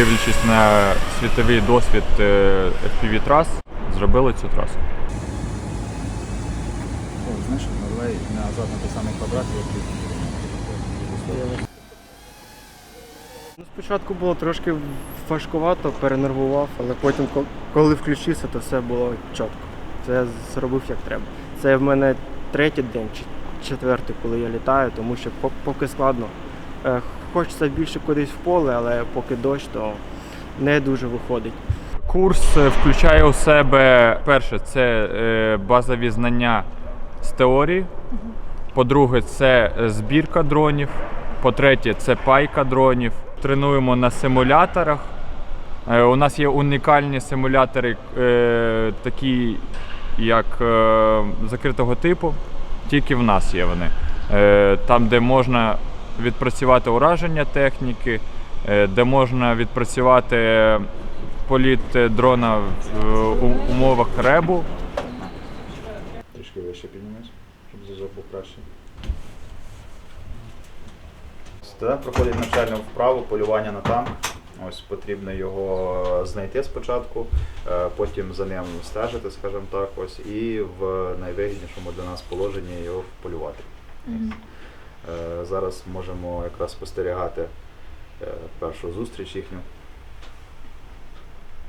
дивлячись на світовий досвід е, FPV трас, зробили цю трасу. О, знаєш, давай назад на той самий квадрат, як Ну, спочатку було трошки важкувато, перенервував, але потім, коли включився, то все було чітко. Це я зробив як треба. Це в мене третій день чи четвертий, коли я літаю, тому що поки складно. Хочеться більше кудись в поле, але поки дощ, то не дуже виходить. Курс е, включає у себе перше, це е, базові знання з теорії. По-друге, це е, збірка дронів. По-третє, це пайка дронів. Тренуємо на симуляторах. У нас є унікальні симулятори, такі як закритого типу. Тільки в нас є вони. Там, де можна відпрацювати ураження техніки, е, де можна відпрацювати політ е, дрона в е, умовах ребу. Трішки вище піднімеш, щоб зв'язок був краще. Студент проходить навчальну вправу, полювання на танк. Ось потрібно його знайти спочатку, потім за ним стежити, скажімо так, ось, і в найвигіднішому для нас положенні його полювати. Е, Зараз можемо якраз спостерігати е, першу зустріч їхню.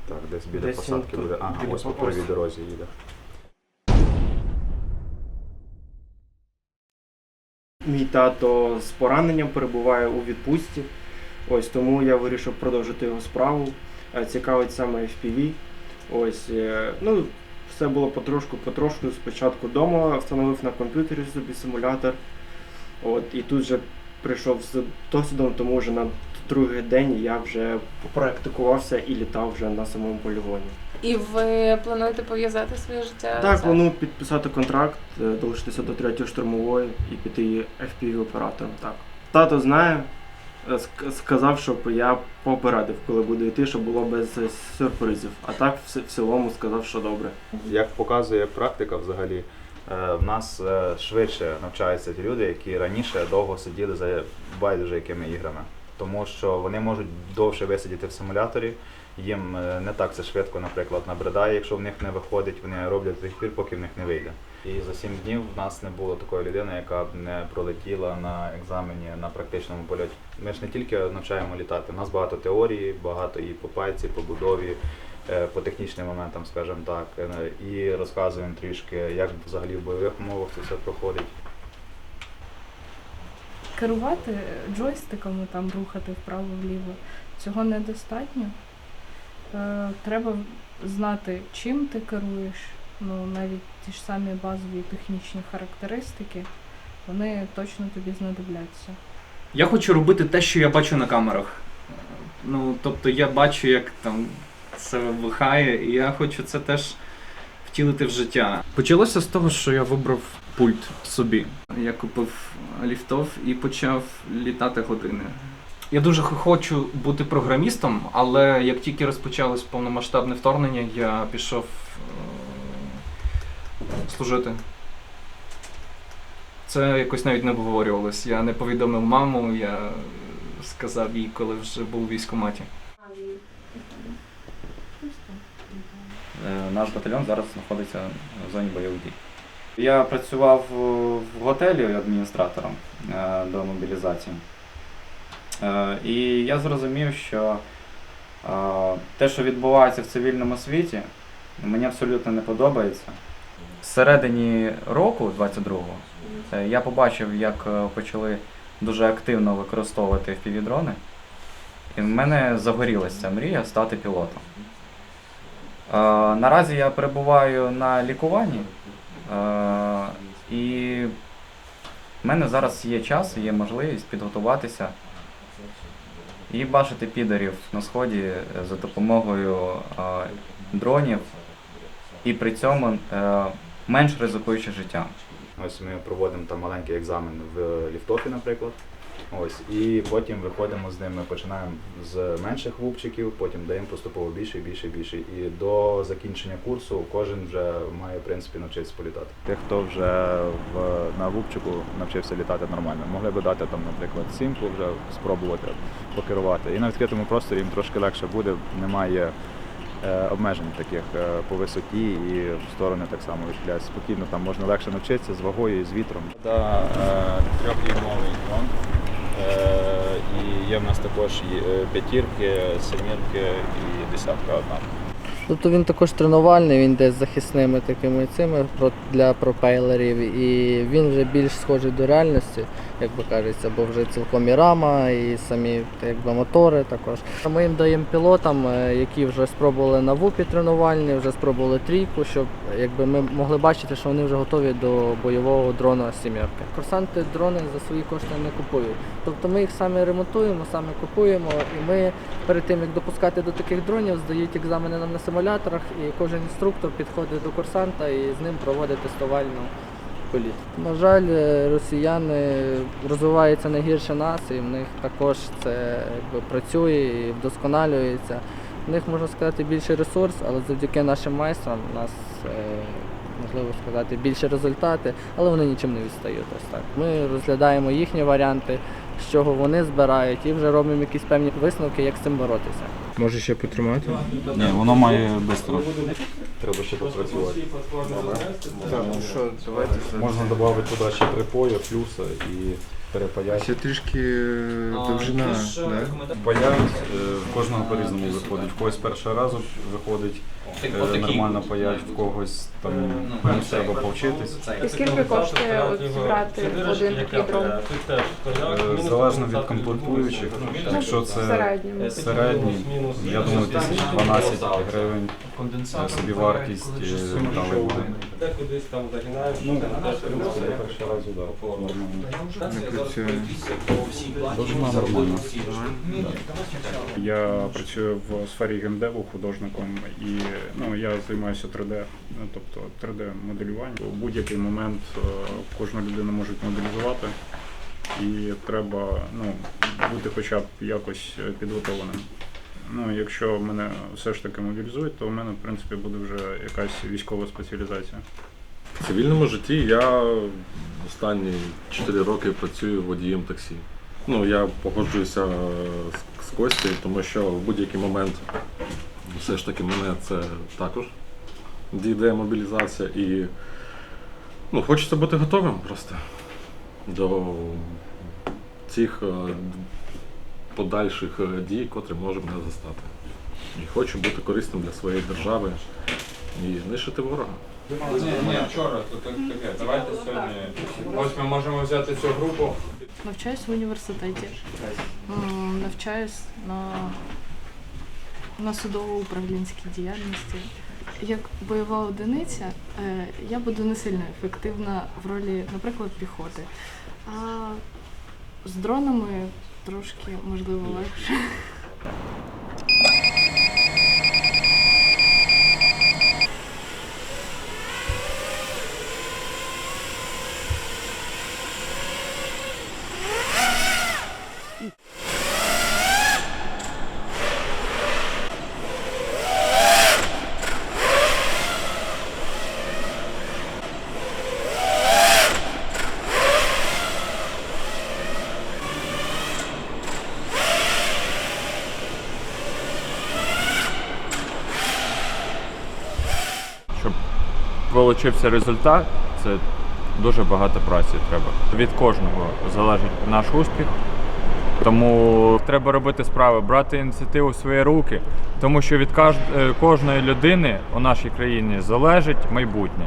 Так, десь біля Десь посадки буде. Ага, біля ось по первій дорозі їде. Мій тато з пораненням перебуває у відпустці. Ось тому я вирішив продовжити його справу. Е, Цікавить саме FPV. Ось, е, ну, все було потрошку, потрошку. Спочатку вдома встановив на комп'ютері собі симулятор. От, і тут вже прийшов з досвідом, тому вже на другий день я вже попрактикувався і літав вже на самому полігоні. І ви плануєте пов'язати своє життя? Так, планую підписати контракт, е, долучитися до третьої штурмової і піти FPV оператором. Так. Тато знає, е, сказав, щоб я попередив, коли буду йти, щоб було без сюрпризів. А так в, в цілому сказав, що добре. Як показує практика, взагалі, в нас е, швидше навчаються ті люди, які раніше довго сиділи за байдуже якими іграми. Тому що вони можуть довше висидіти в симуляторі, їм е, не так це швидко, наприклад, набридає, якщо в них не виходить, вони роблять до тих пір, поки в них не вийде. І за сім днів в нас не було такої людини, яка б не пролетіла на екзамені на практичному польоті. Ми ж не тільки навчаємо літати, у нас багато теорії, багато і по пайці, по будові, е, по технічним моментам, скажімо так, е, і розказуємо трішки, як взагалі в бойових умовах це все проходить. керувати джойстиками, там рухати вправо-вліво, цього недостатньо. Е, треба знати, чим ти керуєш. Ну, навіть ті ж самі базові технічні характеристики, вони точно тобі знадобляться. Я хочу робити те, що я бачу на камерах. Ну, тобто я бачу, як там це вибухає, і я хочу це теж втілити в життя. Почалося з того, що я вибрав пульт собі. Я купив ліфтов і почав літати години. Я дуже хочу бути програмістом, але як тільки розпочалось повномасштабне вторгнення, я пішов е, служити. Це якось навіть не обговорювалось. Я не повідомив маму, я сказав їй, коли вже був у військкоматі. Е, Наш батальйон зараз знаходиться в зоні бойових дій. Я працював е, в готелі адміністратором е, до мобілізації. Е, І я зрозумів, що е, те, що відбувається в цивільному світі, мені абсолютно не подобається. Всередині року, 22-го, е, я побачив, як е, почали дуже активно використовувати FPV-дрони. І в мене загорілася мрія стати пілотом. Наразі я перебуваю на лікуванні, і в мене зараз є час, є можливість підготуватися і бачити підарів на сході е, за допомогою дронів, і при цьому е, менш ризикуючи життям. Ось ми проводимо там маленький екзамен в ліфтофі, наприклад. Ось, і потім виходимо з ними, починаємо з менших вупчиків, потім даємо поступово більше, більше, більше. І до закінчення курсу кожен вже має в принципі навчитися політати. Тих, хто вже в, на вупчику навчився літати нормально, могли би дати там, наприклад, сімку вже спробувати покерувати. І на відкритому просторі їм трошки легше буде, немає е, обмежень таких е, по висоті і в сторони так само відхиляють. Спокійно там можна легше навчитися з вагою і з вітром. Да, е, трьохрівновий дрон. Е, і є в нас також е, п'ятірки, семірки і десятка одна. Тобто він також тренувальний, він десь захисними такими цими для пропейлерів, і він вже більш схожий до реальності, як би кажеться, бо вже цілком і рама, і самі якби, мотори також. Ми їм даємо пілотам, е, які вже спробували на ВУПі тренувальні, вже спробували трійку, щоб якби, ми могли бачити, що вони вже готові до бойового дрона сімерки. Курсанти дрони за свої кошти не купують. Тобто ми їх самі ремонтуємо, самі купуємо, і ми перед тим як допускати до таких дронів, здають екзамени нам на симуляторах, і кожен інструктор підходить до курсанта і з ним проводить тестувальну політ. На жаль, е, росіяни розвиваються не гірше нас, і в них також це якби працює і вдосконалюється. В них можна сказати більший ресурс, але завдяки нашим майстрам у нас е, можливо сказати більше результати, але вони нічим не відстають. Ось так. Ми розглядаємо їхні варіанти, з чого вони збирають, і вже робимо якісь певні висновки, як з цим боротися. Може ще потримати? Ні, воно має швидко. Треба ще попрацювати. Так, ну що, давайте. Можна додати туди ще три поя, плюса і перепаяти. Ще трішки е, довжина, да? Паять, е, в кожного по-різному виходить. В когось першого разу виходить е, нормально паять, в когось там не треба повчитись. І скільки коштує от зібрати один такий дрон Е, Залежно від комплектуючих. Якщо це середній, я думаю, тисяч 12 гривень е, собівартість е, дали буде. Ну, я перший раз удав. Нормально. Не працює. Довжина нормальна. Я працюю в сфері геймдеву художником і ну, я займаюся 3D, ну, тобто 3D-моделюванням. У будь-який момент е, кожну людину можуть моделізувати, і треба ну, бути хоча б якось е, підготовленим. Ну, якщо мене все ж таки мобілізують, то в мене в принципі буде вже якась військова спеціалізація. В цивільному житті я останні 4 роки працюю водієм таксі. Ну, я погоджуюся з, з Костю, тому що в будь-який момент все ж таки мене це також дійде мобілізація і ну, хочеться бути готовим просто до цих е, подальших е, дій, котрі можуть мене застати. І хочу бути корисним для своєї держави і нищити ворога. Ні, ні, вчора тут таке. Давайте сьогодні. Ось ми можемо взяти цю групу. Навчаюсь в університеті. М, Навчаюсь на, на судово-управлінській діяльності. Як бойова одиниця е, я буду не сильно ефективна в ролі, наприклад, піхоти. А з дронами трошки, можливо, легше. Щоб вилучився результат, це дуже багато праці треба. Від кожного залежить наш успіх. Тому треба робити справи, брати ініціативу в свої руки, тому що від е, кожної людини у нашій країні залежить майбутнє.